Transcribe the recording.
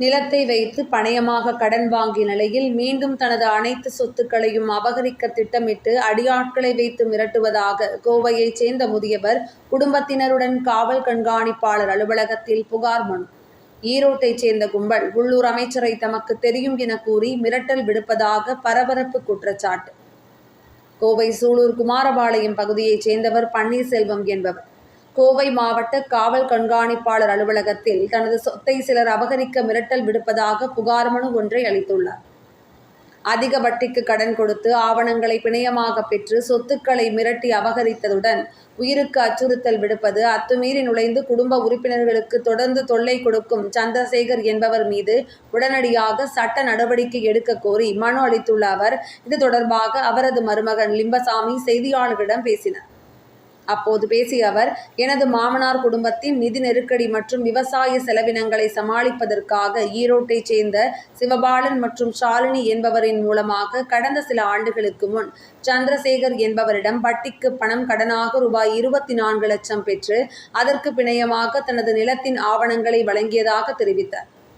நிலத்தை வைத்து பணயமாக கடன் வாங்கிய நிலையில் மீண்டும் தனது அனைத்து சொத்துக்களையும் அபகரிக்க திட்டமிட்டு அடியாட்களை வைத்து மிரட்டுவதாக கோவையைச் சேர்ந்த முதியவர் குடும்பத்தினருடன் காவல் கண்காணிப்பாளர் அலுவலகத்தில் புகார் மனு. ஈரோட்டைச் சேர்ந்த கும்பல் உள்ளூர் அமைச்சரை தமக்கு தெரியும் என கூறி மிரட்டல் விடுப்பதாக பரபரப்பு குற்றச்சாட்டு. கோவை சூலூர் குமாரபாளையம் பகுதியைச் சேர்ந்தவர் பன்னீர்செல்வம் என்பவர். கோவை மாவட்ட காவல் கண்காணிப்பாளர் அலுவலகத்தில் தனது சொத்தை சிலர் அபகரிக்க மிரட்டல் விடுப்பதாக புகார் மனு ஒன்றை அளித்துள்ளார். அதிக வட்டிக்கு கடன் கொடுத்து ஆவணங்களை பிணையமாக பெற்று சொத்துக்களை மிரட்டி அபகரித்ததுடன் உயிருக்கு அச்சுறுத்தல் விடுப்பது அத்துமீறி நுழைந்து குடும்ப உறுப்பினர்களுக்கு தொடர்ந்து தொல்லை கொடுக்கும் சந்திரசேகர் என்பவர் மீது உடனடியாக சட்ட நடவடிக்கை எடுக்க கோரி மனு அளித்துள்ள அவர் இது தொடர்பாக அவரது மருமகன் லிம்பசாமி செய்தியாளர்களிடம் பேசினார். அப்போது பேசிய அவர் எனது மாமனார் குடும்பத்தின் நிதி நெருக்கடி மற்றும் விவசாய செலவினங்களை சமாளிப்பதற்காக ஈரோட்டைச் சேர்ந்த சிவபாலன் மற்றும் ஷாலினி என்பவரின் மூலமாக கடந்த சில ஆண்டுகளுக்கு முன் சந்திரசேகர் என்பவரிடம் வட்டிக்கு பணம் கடனாக ரூபாய் இருபத்தி நான்கு லட்சம் பெற்று அதற்கு பிணையமாக தனது நிலத்தின் ஆவணங்களை வழங்கியதாக தெரிவித்தார்.